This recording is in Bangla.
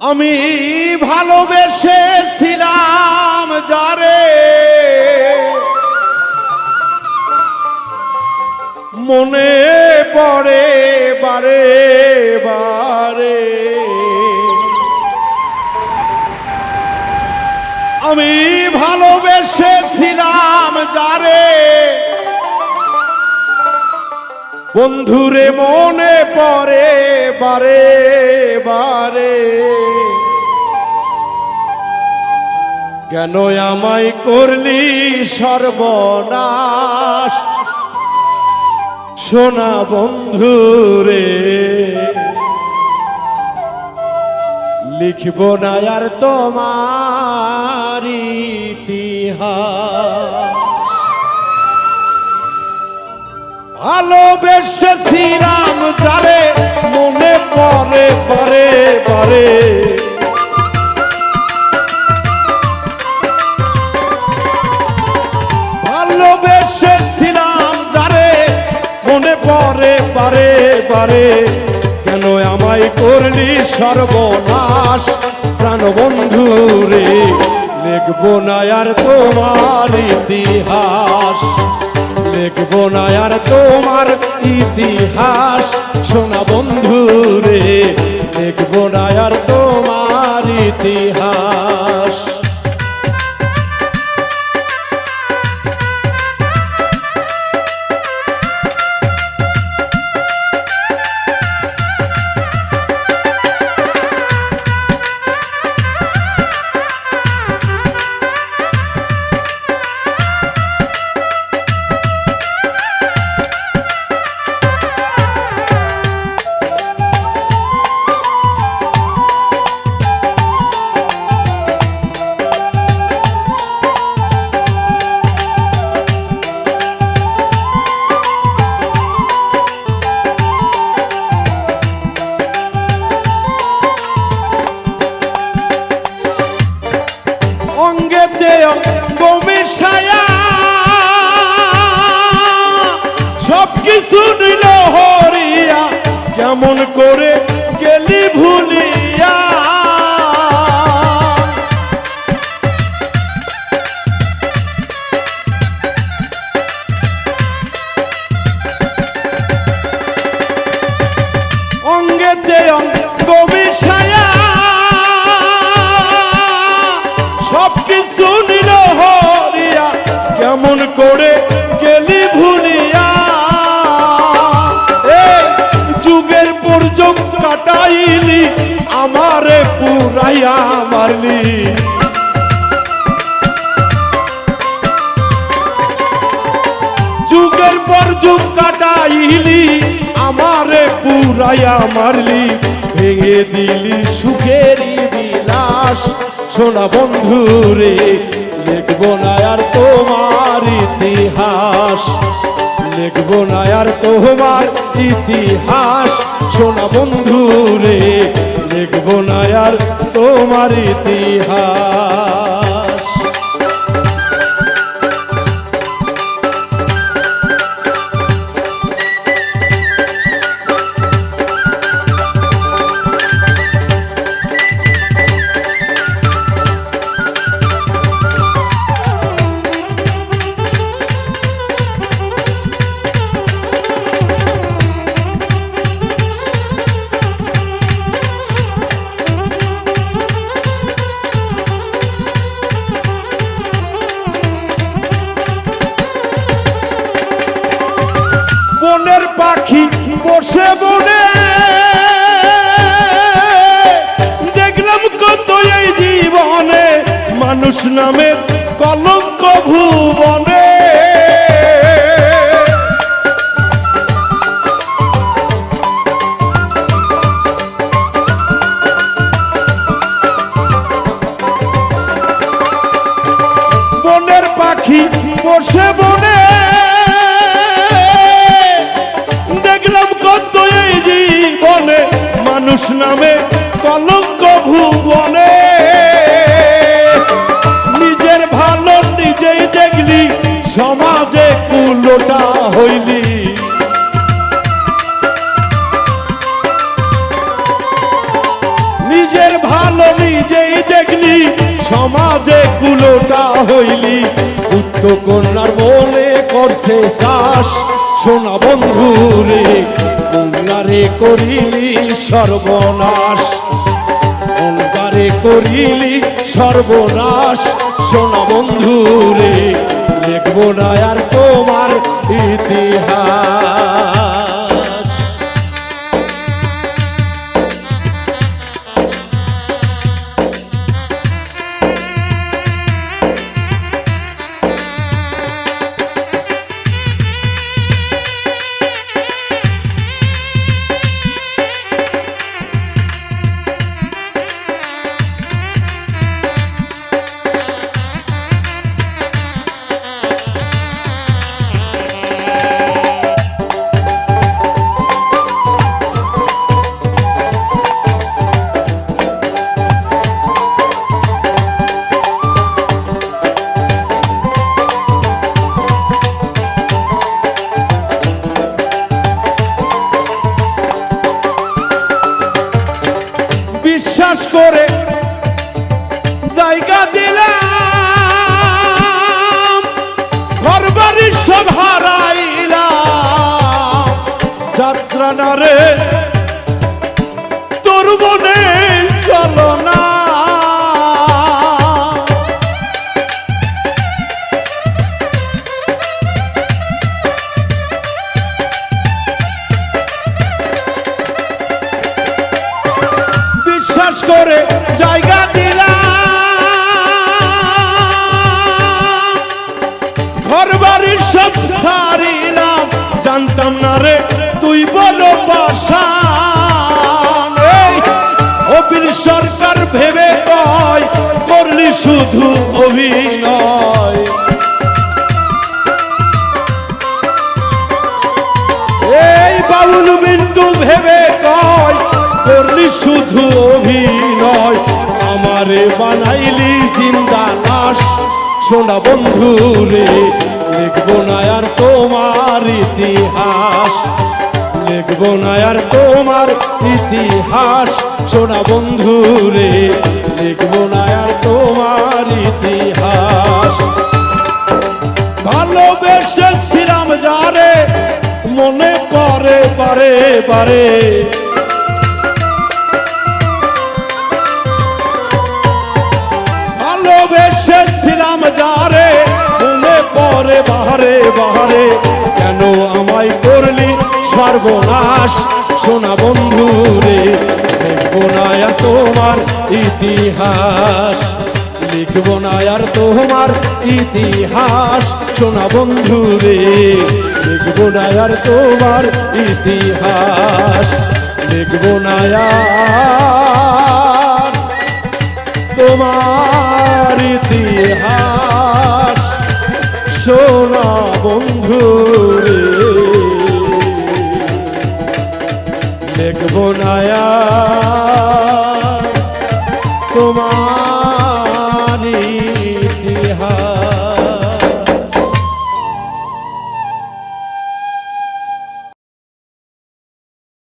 আমি ভালোবেসেছিলাম যারে। মনে পড়ে বারে বারে। আমি ভালোবেসেছিলাম যারে। বন্ধুরে মনে পড়ে বারে বারে। কেন আমায় করলি সর্বনাশ? সোনা বন্ধু রে, লিখব না আর তোমার ভালোবেসেছিলাম যারে মনে পড়ে পরে পরে পারে, কেন আমায় করলি সর্বনাশ? প্রাণ বন্ধু রে, লিখব না আর তোমার ইতিহাস। লিখব না আর তোমার ইতিহাস। সোনা বন্ধু রে, লিখব না আর তোমার ইতিহাস। সব কিছু নিল হরিয়া। কেমন করে গেলি ভুলিয়া? মারলি যুগের পর যুগ কাটাইলি, আমারে পুরাইয়া মারলি, ভেঙে দিলি, সুখেরই বিলাস। সোনা বন্ধু রে লিখব না আর তোমার ইতিহাস। লিখব না আর তোমার ইতিহাস। সোনা বন্ধু রে বসে বনে দেখলাম কত এই জীবনে মানুষ নামে কলঙ্ক ভুবনে। বনের পাখি বসে বনে জীবনে মানুষ নামে, কলঙ্ক ভুবনে। নিজের ভালো নিজেই দেখলি, সমাজে কুলোটা হইলি। নিজের ভালো নিজেই দেখলি, সমাজে কুলোটা হইলি। পুত্র কন্যার মনে করছে চাষ সোনা বন্ধু রে কন্যারে করিলি সর্বনাশ। অঙ্গারে করিলি সর্বনাশ। সোনা বন্ধুরে দেখব না আর তোমার ইতিহাস। বিশ্বাস করে জায়গা দিলাম ঘর বাড়ি সব হারাইলাম। যাত্রা না রে জানতাম না রে, তুই বলো পাশান সরকার ভেবে কয়, করলি শুধু অভিনয়। এই বাউল বিন্দু ভেবে কয়, করলি শুধু অভিনয়। আমারে বানাইলি জিন্দা লাশ, সোনা বন্ধু রে লিখব না আর তোমার ইতিহাস। লিখব না আর তোমার ইতিহাস। সোনা বন্ধু রে লিখব না আর তোমার ইতিহাস। ভালোবেসেছিলাম যারে, মনে করে পারে বারে। ভালোবেসেছিলাম যারে পরে বাহারে বাহারে। কেন আমায় করলি সর্বনাশ? সোনা বন্ধু রে, দেখব না আর তোমার ইতিহাস। লিখব না আর তোমার ইতিহাস। সোনা বন্ধু রে, লিখব না আর তোমার ইতিহাস। লিখব না তোমার ইতিহাস। সোনা বন্ধু রে। দেখব নায়া তোমার